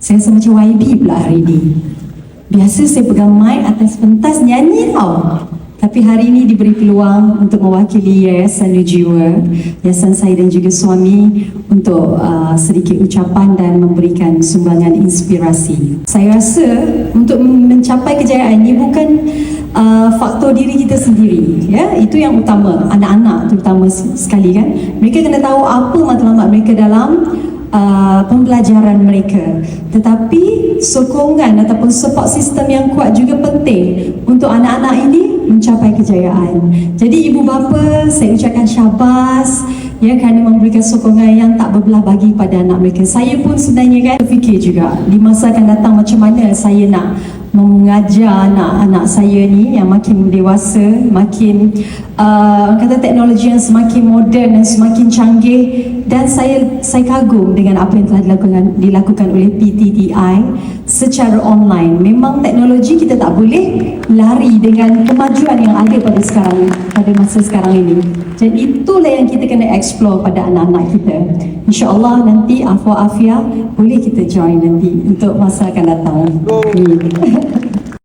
Saya rasa macam YB pula hari ini. Biasa saya pegang mic atas pentas nyanyi tau. Tapi hari ini diberi peluang untuk mewakili Yayasan New Jiwa, yayasan saya dan juga suami untuk uh, sedikit ucapan dan memberikan sumbangan inspirasi. Saya rasa untuk mencapai kejayaan ini bukan uh, faktor diri kita sendiri, ya. Itu yang utama, anak-anak terutama sekali kan. Mereka kena tahu apa matlamat mereka dalam uh, pembelajaran mereka. Tetapi sokongan ataupun support system yang kuat juga penting untuk anak-anak ini mencapai kejayaan. Jadi ibu bapa saya ucapkan syabas ya kerana memberikan sokongan yang tak berbelah bagi pada anak mereka. Saya pun sebenarnya kan fikir juga di masa akan datang macam mana saya nak mengajar anak-anak saya ni yang makin dewasa, makin uh, kata teknologi yang semakin moden dan semakin canggih dan saya saya kagum dengan apa yang telah dilakukan dilakukan oleh PTTI secara online. Memang teknologi kita tak boleh lari dengan kemajuan yang ada pada sekarang pada masa sekarang ini. Dan itulah yang kita kena explore pada anak-anak kita. InsyaAllah nanti Afwa Afia boleh kita join nanti untuk masa akan datang. Amin.